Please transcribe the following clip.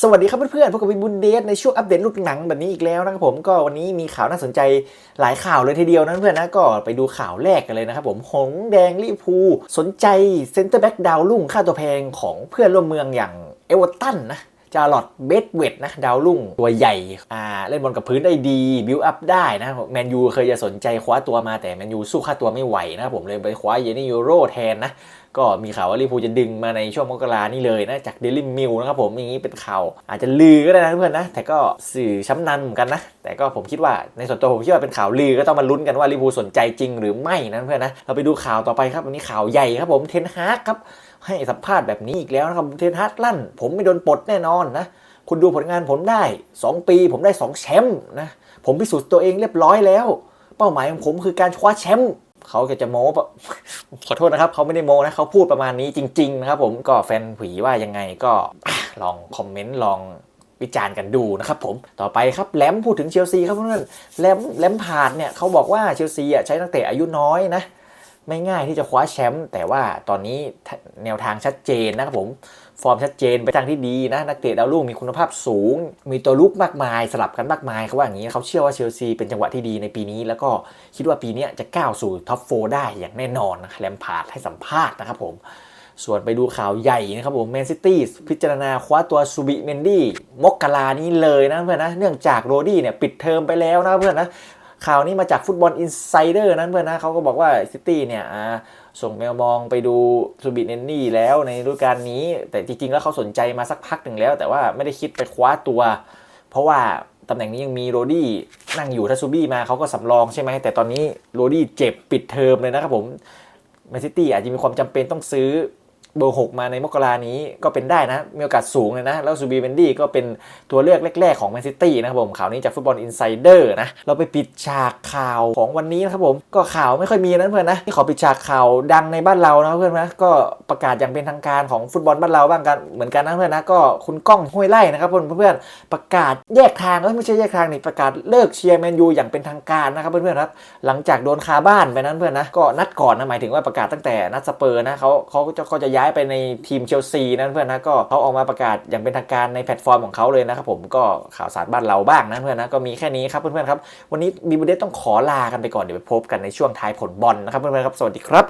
สวัสดีครับเพื่อนๆพบกับวินบุนเดสในช่วงอัปเดตลูกหนังแบบนี้อีกแล้วนะครับผมก็วันนี้มีข่าวน่าสนใจหลายข่าวเลยทีเดียวนะเพื่อนนะก็ไปดูข่าวแรกกันเลยนะครับผมหงแดงลิพูสนใจเซนเตอร์แบ็กดาวรุ่งค่าตัวแพงของเพื่อนร่วมเมืองอย่างเอเวอร์ตันนะจาร์ลอตเบดเวดนะดาวรุ่งตัวใหญ่อ่าเล่นบอลกับพื้นได้ดี บิวอัพได้นะแมนยูเคยจะสนใจคว้าตัวมาแต่แมนยูสู้ค่าตัวไม่ไหวนะครับผมเลยไปคว้าเยนี่ยูโรแทนนะ ก็มีข่าวว่าลิพูจะดึงมาในช่วงมกรานี่เลยนะจากเดลิมิลนะครับผมอย่างนี้เป็นข่าวอาจจะลือก็ได้นะเพื่อนนะแต่ก็สื่อช้ำนันเหมือนกันนะแต่ก็ผมคิดว่าในส่วนตัวผมคิดว่าเป็นข่าวลือก็ต้องมาลุ้นกันว่าลิพูสนใจจริงหรือไม่นะเพื่อนนะเราไปดูข่าวต่อไปครับวันนี้ข่าวใหญ่ครับผมเทนฮากครับให้สัมภาษณ์แบบนี้อีกแล้วนะครับเทนฮากลั่น ผมไม่โดนปลดแน่นอนนะคุณดูผลงานผมได้ 2 ปี ผมได้ 2 แชมป์นะผมพิสูจน์ตัวเองเรียบร้อยแล้ว เป้าหมายของผมคือการคว้าแชมป์ เขาจะโม้ปะขอโทษนะครับเขาไม่ได้โม้นะเขาพูดประมาณนี้จริงๆนะครับผมก็แฟนผีว่ายังไงก็ลองคอมเมนต์ลองวิจารณ์กันดูนะครับผมต่อไปครับแลมพูดถึงเชลซีครับเพื่อนแลมแลมพาร์ดเนี่ยเขาบอกว่าเชลซีอะใช้นักเตะอายุน้อยนะ ไม่ง่ายที่จะคว้าแชมป์แต่ว่าตอนนี้แนวทางชัดเจนนะครับผมฟอร์มชัดเจนไปทางที่ดีนะนักเตะดาวรุ่งมีคุณภาพสูง มีตัวลุกมากมายสลับกันมากมายเขาว่าอย่างนี้เขาเชื่อว่าเชลซีเป็นจังหวะที่ดีในปีนี้ แล้วก็คิดว่าปีนี้จะก้าวสู่ท็อปโฟได้อย่างแน่นอนนะแลมพาร์ดให้สัมภาษณ์นะครับผมส่วนไปดูข่าวใหญ่นะครับผมแมนซิตี้พิจารณาคว้าตัวซูบิเมนดี้มกกลานี้เลยนะเพื่อนนะเนื่องจากโรดี้เนี่ยปิดเทอมไปแล้วนะเพื่อนนะ ข่าวนี้มาจากฟุตบอลอินไซเดอร์นั้นเพื่อนนะเขาก็บอกว่าซิตี้เนี่ยส่งแมวมองไปดูซูบิเนนนี่แล้วในฤดูกาลนี้ แต่จริงๆ แล้วเขาสนใจมาสักพักหนึ่งแล้ว แต่ว่าไม่ได้คิดไปคว้าตัว เพราะว่าตำแหน่งนี้ยังมีโรดี้นั่งอยู่ถ้าซูบี้มาเขาก็สำรองใช่ไหมแต่ตอนนี้โรดี้เจ็บปิดเทอมเลยนะครับผมแมนซิตี้อาจจะมีความจำเป็นต้องซื้อ เบอร์6มาในมกรานี้ก็เป็นได้นะ มีโอกาสสูงเลยนะ แล้วซูบีเบนดี้ก็เป็นตัวเลือกแรก ๆ ของแมนซิตี้นะครับผมข่าวนี้จากฟุตบอลอินไซเดอร์นะ เราไปปิดฉากข่าวของวันนี้นะครับผมก็ข่าวไม่ค่อยมีนั้นเพื่อนนะที่ขอปิดฉากข่าวดังในบ้านเรานะเพื่อนนะก็ประกาศอย่างเป็นทางการของฟุตบอลบ้านเราบ้างกันเหมือนกันนะเพื่อนนะก็คุณก้องห้วยไล่นะครับเพื่อนๆประกาศแยกทางเอ้ยไม่ใช่แยกทางนี่ประกาศเลิกเชียร์แมนยูอย่างเป็นทางการนะครับเพื่อนๆครับหลังจากโดนคาบ้านไปนั้นเพื่อนนะก็นัดก่อนนะหมายถึงว่าประกาศตั้งแต่นัดสเปอร์นะเขาเขาจะก็จะย้ายไปในทีมเชลซีนั่นเพื่อนนะก็เขาออกมาประกาศอย่างเป็นทางการในแพลตฟอร์มของเขาเลยนะครับผมก็ข่าวสารบ้านเราบ้างนะเพื่อนนะก็มีแค่นี้ครับเพื่อนๆครับวันนี้บีบูเดสต้องขอลากันไปก่อนเดี๋ยวไปพบกันในช่วงท้ายผลบอลนะครับเพื่อนๆครับสวัสดีครับ